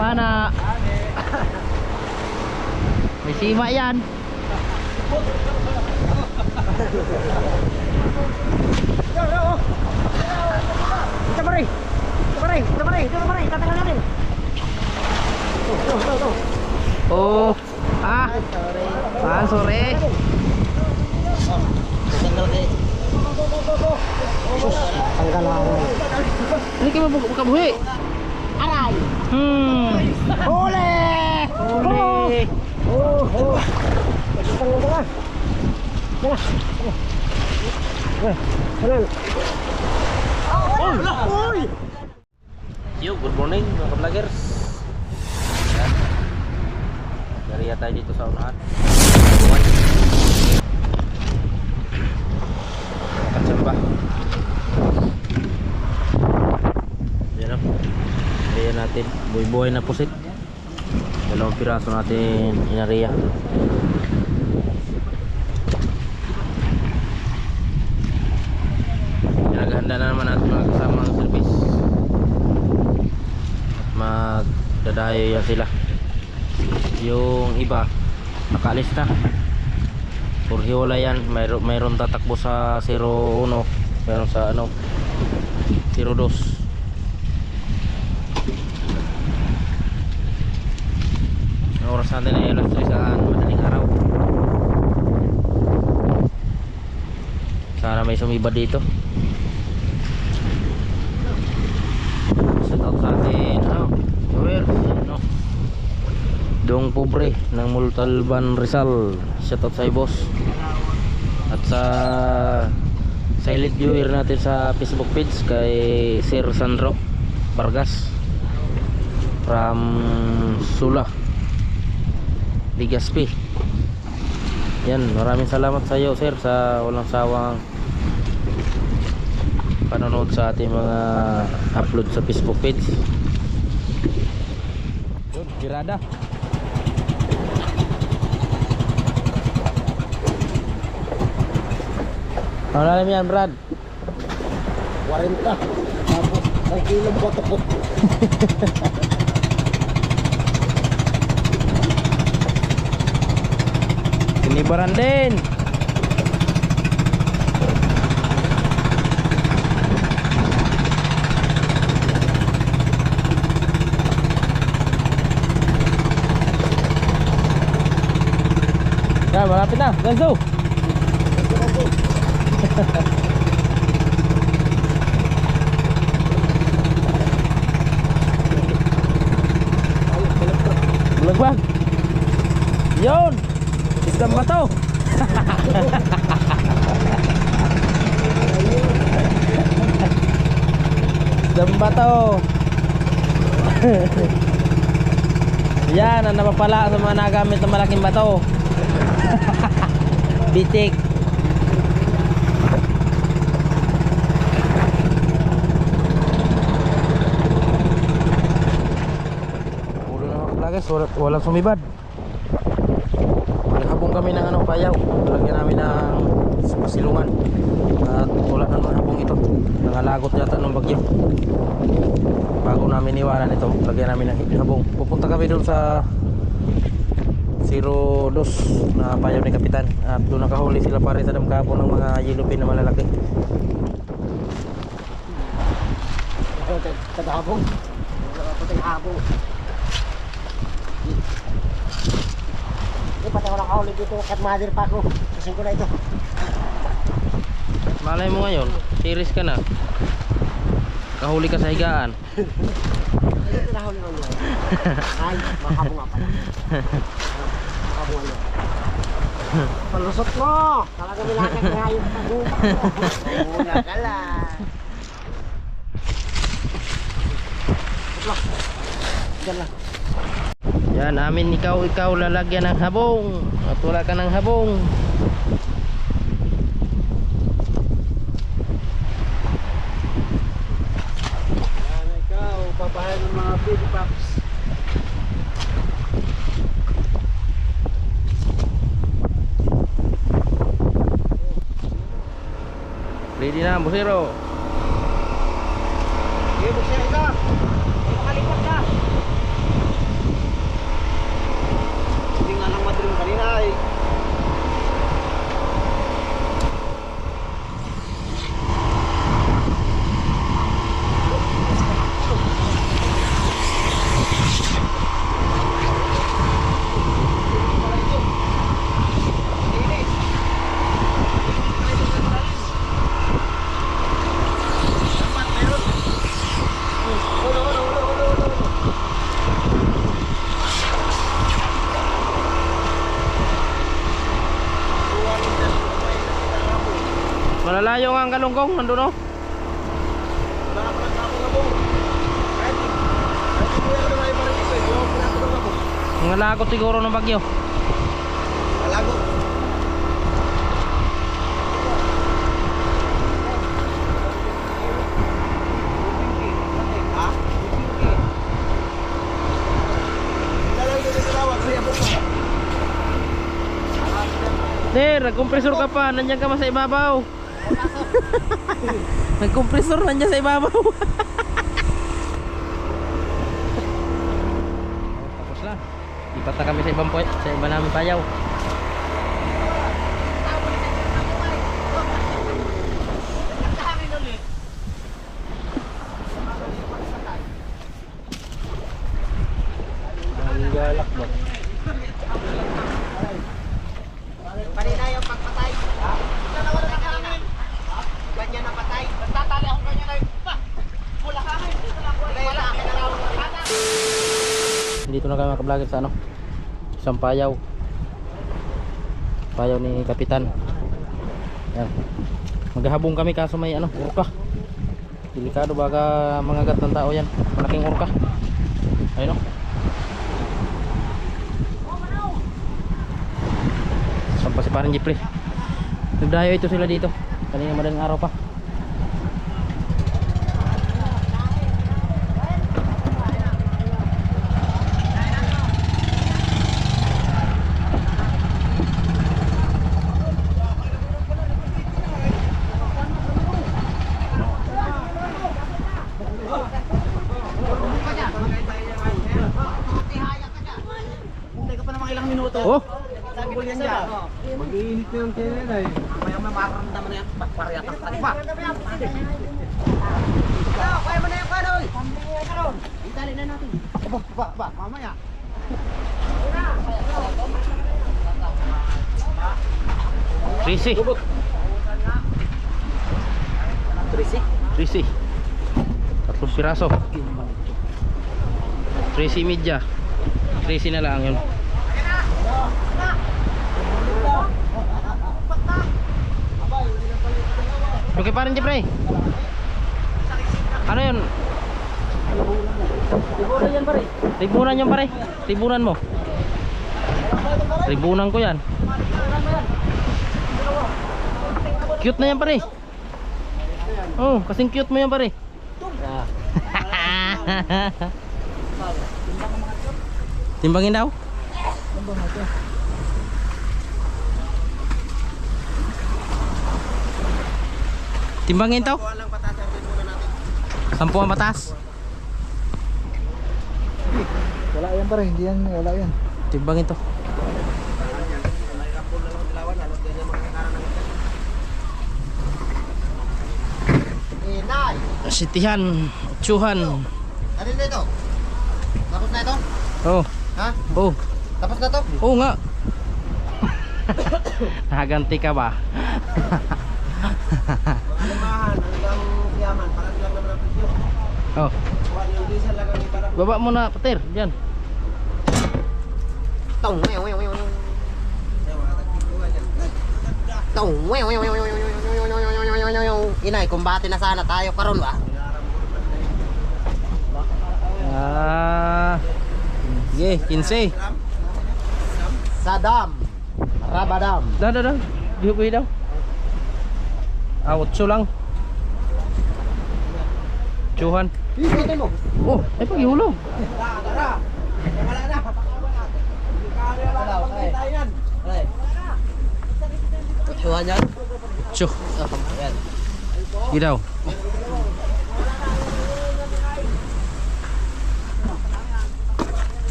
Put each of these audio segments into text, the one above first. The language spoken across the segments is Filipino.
Pana. May mak yan. Kita pare. Kita pare. Kita Oh. Ah. Ah, sore. Tatanggal kay. Sus, tanggal buka buka buka? Hmm. Ole. Ole. Oh, oh. Tengah, tengah. Tengah. Oh, Yo, good morning, welcome lagi? Ya. Dari atas itu saunat. Makan sembah. Natin. Buhay-buhay na pusit. Dalawang piraso natin inariya. Pinaghanda na naman natin mga kasama ng service magdadayo yan sila yung iba nakaalis na Purhiola yan mayroon, mayroon tatakbo sa 01 mayroon sa ano 02 ang oras natin ay alas 3 sa madaling araw. Sana may sumibad dito. Shout out sa atin ano? Joel ano? Dong Pobre ng Multalban Rizal. Shout out sa boss. At sa silent viewer natin sa Facebook page kay Sir Sandro Vargas from Sula Ligaspi yan maraming salamat sa iyo sir sa walang sawang panonood sa ating mga upload sa Facebook page. Yun, tirada. Ang lalim yan, Brad. 40. Tapos, ang kilong boto Sinibaran din. Yan, malapit na. Let's go. Bulagbag. Yun. Wisdom ba to? Wisdom to? Yan, ang napapala sa mga nagamit ng malaking bato. Bitik. Puro na mga plagas, walang sumibad. Kami ng ano, payaw. Lagyan namin ng silungan. At wala na ng habong ito. Nangalagot yata ng bagyo. Bago namin iwanan ito, lagyan namin ng habong. Pupunta kami doon sa 02 na payaw ni Kapitan. At doon nakahuli sila pare sa damkapo ng mga yellowfin na malalaki. Wala pa tayong habong. Hindi, pati ako nakahuli dito. Cat mother pa ako. Kasing ko na ito. Malay mo ngayon, series ka na. Kahuli ka sa higaan. Ito nahuli mo yun. Ay, makabunga pala. Makabunga yun. Palusot mo! Talaga nilakad nga yung pagbuka mo. Muna ka lang. Ito. Diyan lang. Yan, amin ikaw, ikaw lalagyan ng habong. At wala ka ng habong. Yan, ikaw, pabahay ng mga baby pups. Ready na, busero. Sige, buksan ito. Ay, makalipat ka. Hindi nga lang madrim kanina eh. Malalayo nga ang galunggong, nandun oh. Mga lagot siguro ng bagyo. Malago. Sir, nagkompresor ka pa, nandiyan ka pa sa ibabaw. nagkompresor nandiyan sa ibabaw. Tapos na. Lipat na kami sa ibang point, sa iba namin payaw. Ang galak ba? Kanina yung pagpatay. Wala na wala na kanina. Ganyan na patay. Tatali ako ganyan na pa. Wala ka akin. Wala akin na raw. Makablogger sa ano Isang payaw. Payaw ni Kapitan. Yan. Maghahabong kami kaso may ano Urka Delikado baga mangagat ng tao yan. Malaking urka Ayun o Sampa si parang Jeffrey. Nagdayo ito sila dito. Kanina madaling araw pa Hindi ka pa namang ilang minuto. Oh Sabi ko yan dyan. Mag-iinit na yung kailan ay. Maya may mararamdaman na yan. Pariyat ang talipa. Kaya mo na yung kanoy. Itali na natin. Ba, ba, ba, mamaya. Trisi Trisi? Trisi Tatlong piraso Trisi media Trisi na lang yun Okay pa rin Jeffrey Ano yun? Tibunan yan pare. Tibunan yan pare. Tibunan mo. Tibunan ko yan. Cute na yan pare. Oh, kasing cute mo yan pare. Timbangin daw? Timbangin daw? Sampu ang patas? Wala yan pare, hindi yan, wala yan. Timbangin to! Sitihan, Tsuhan Ano na ito? Tapos na ito? Oh, Ha? oh, Tapos na to? oh nga Nakaganti ka ba? Alimahan hanggang siyaman. Parang lang naman ang presyo. oh, Kuha yung diesel lang ang ibarang. baba mo na, Pater. Diyan. Tong, wew, wew, wew, wew. Tong, wew, wew, wew, wew, wew, wew. Inay, kumbate na sana tayo karon ba? Ah. Sige, 15. Sadam. Rabadam. Dah, dah, dah. Dihupi daw. Ah, 8 lang. Chuhan. Oh, ay paghihulog. Wala na. papakawan natin. Kaya wala na. Wala na. Chuhan yan? Chuh. Gidaw.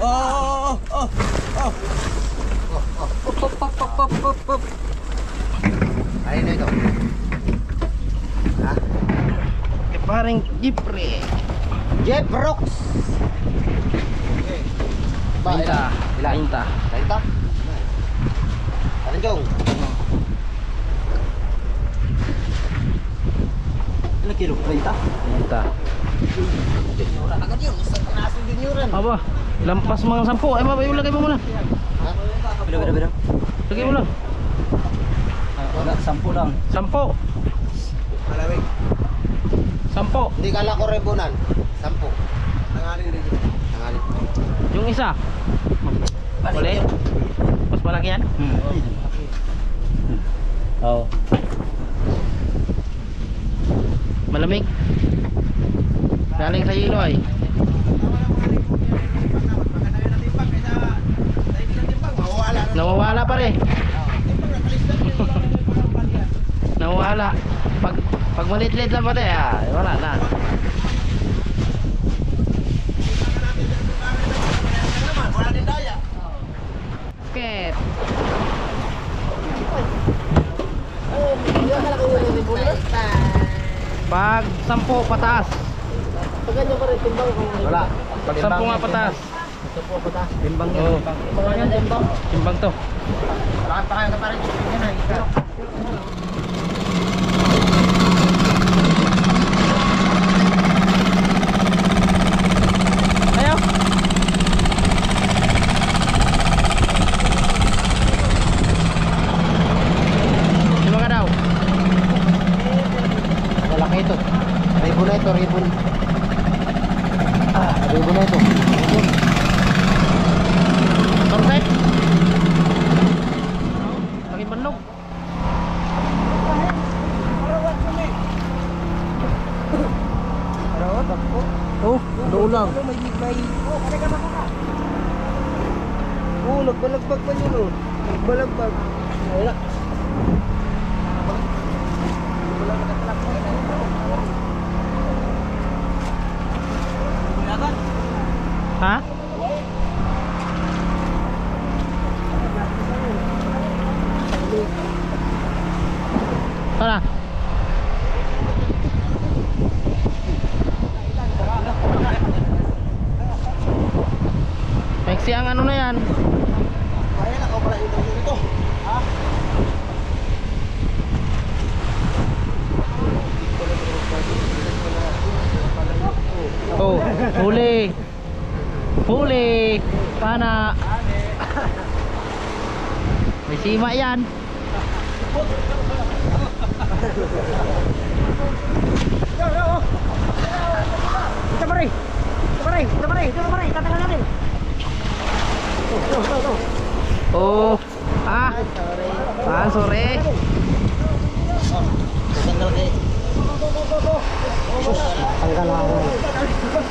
Oh, oh, oh, oh. Pop, pop, pop, pop, pop, pop. Ayun na ito. Ha? Eh, paring jipre. Jeff Brooks. Ba, Pinta. ilan? Pinta. Pinta? Anong jong? Ilang kilo? Pinta? Pinta. Junior agad yun. Isang kaso junioran. Aba, lampas mga sampu. Ay, mabay, lagay mo muna. Ha? Bida, bida, bida. Lagay mo lang. Wala, sampu lang. Sampo. Malamig. Sampo. Hindi kala ko rebunan. Sampu. Tangalin rin. Tangalin. Yung isa. Ulit. Mas malaki yan? Hmm. Oo. Malamig. Galing sa yelo ay. Nawawala pare. Nawawala. Pag pag maliit-liit lang pare, ah, wala na. Bakit? Pag sampo pataas. Pag ganyan pa rin timbang kung wala. Pag sampo nga pataas. Sampu pataas. Timbang yan. Oo. Timbang yan, timbang. Timbang to. Lahat pa kayo ka pa rin. Yan na. ikaw. Ayaw. Lima ka daw. Malaki ito. Ribo na ito, ribo. Ah, ribo na ito. Ribo. Sorte. Lagi bandog. Oh, ulang. May may. Oh, kada ka ba Oh, nagbalagbag pa yun oh. Nagbalagbag. Wala. Ha? Tara. Maxi ang ano na yan. Kaya na ako pala ito dito. Ha? Oh, huli. Huli. Pana. May sima yan. Ito pa rin. Ito pa rin. Ito pa rin. Ito pa rin. Tatagal natin. Oh. Ah. Sorry. Ah, sore. Tanggal kay. Sus, tanggal ako.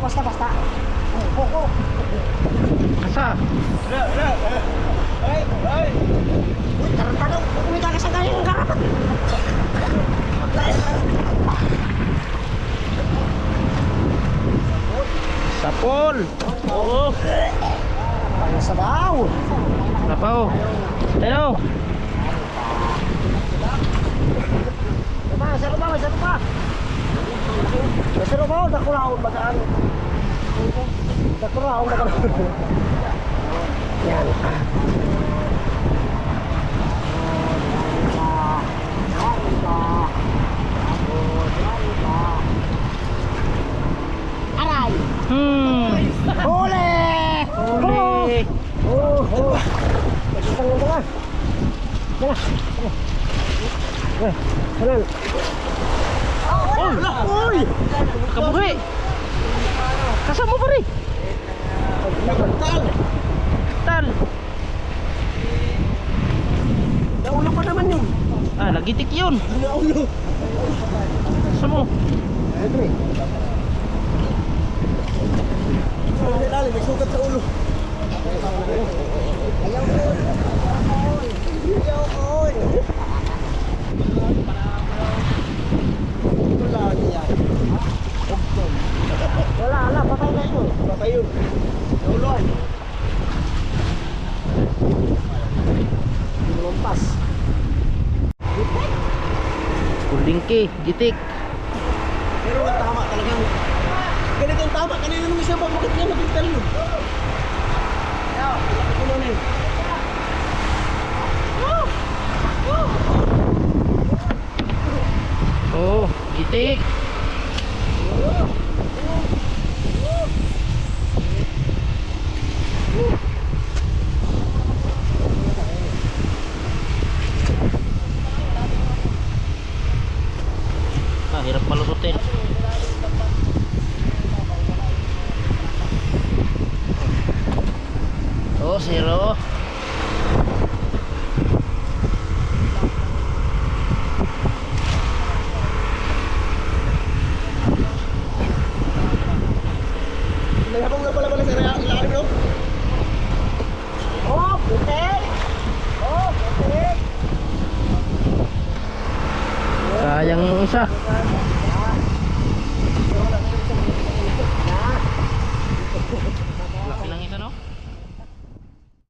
basta, basta. Oh, oh, oh. Asa? Uy, tarantado. Uy, kakasagayin ang karapat. Sapol! Oo! Ang sabaw. Napaw! Hello! Diba, sa rubaw, sa rubaw. Sa rubaw, dakulaon ba saan? Dakulaon ba Yan. Aray! Hmm! Huli! Huli! Oh, oh. Isang mo ba? Tara. Eh, sanan. Oh! Uy! Kabuhi! Kasama pa rin! Tal! Tal! Naulo pa naman yun. Ah, nagitik yun! Saan mo? May sugat sa ulo. Ayaw ko. Ayaw ko. Ito lagi yan. Wala, wala, patay na yun. Patay yun. Lumampas. Kulingki, gitik. Pero ang tama talagang ganito ang tama. Kanina nung isa pa, bakit yun? Ayaw, ilapit ko nun eh. Oh, gitik. Ah, 0